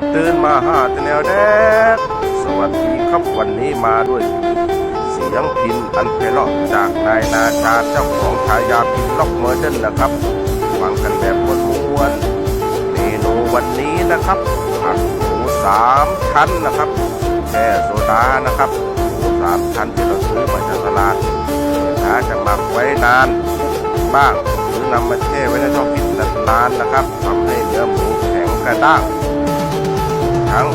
ตื่นมาหาแต่แนวแดกสวัสดีครับวันนี้มาด้วยเสียงพินอันเพลาะจากนายนาชาเจ้าของฉายาพินล็อกเมอร์เดนนะครับฟังกันแบบม้วนๆเมนูวันนี้นะครับผัดหมูสามชั้นนะครับแช่โซดานะครับหมูสามชั้นที่เราซื้อมาจากตลาดถ้าจะหมักไว้นานบ้างหรือนำมาแช่ไว้ในช่องฟิตนานๆนะครับทำให้เนื้อหมูแข็งกระด้าง ทั้ง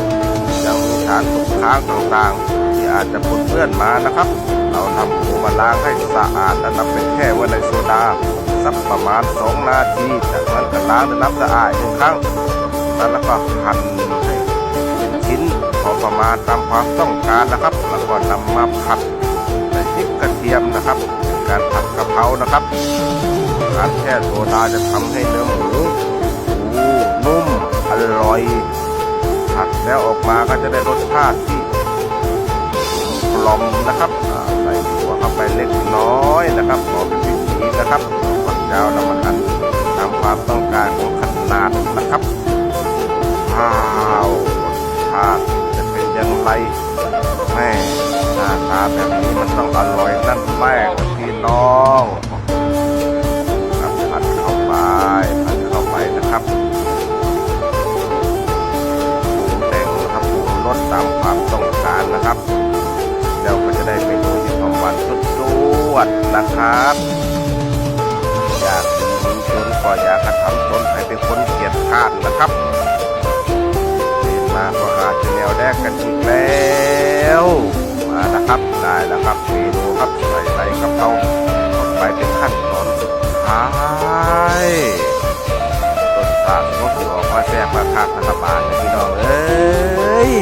ยังมีสารตกค้างต่างๆ ที่อาจจะปนเปื้อนมานะครับ เราทำหมูมาล้างให้สะอาดและนำไปแช่ไว้ในโซดาสักประมาณ 2 นาที จากนั้นก็ล้างด้วยน้ำสะอาดอีกครั้งแล้วก็หั่นให้เป็นชิ้นพอประมาณตามความต้องการนะครับ แล้วก็นำมาผัดใส่พริกกระเทียมนะครับ การผัดกะเพรานะครับ การแช่โซดาจะทำให้เนื้อหมู แล้วออกมาก็จะได้รสชาติที่กลมนะครับใส่ถั่วเข้าไปเล็กน้อยนะครับพอเป็นพิธีนะครับฝักยาวน้ำมันอันตามความต้องการของขนาดนะครับว้าวรสชาติจะเป็นอยังไรแม่หน้าตาแบบนี้มันต้องอร่อยนั่นแม่พี่น้อง วดนะครับอยากมีชนก็อยากกระทำตนให้เป็นคนเกียจข้านนะครับเดินมาก็อาจะแนวแดกกันอีกแล้วมานะครับได้แล้วครับเมนูครับใส่ใส่กะเพราลงไปเป็นขั้นตอนสุดท้ายต้นสากก็คือออกมาแทรกมาคารัฐบาลนะพี่น้องเอ้ย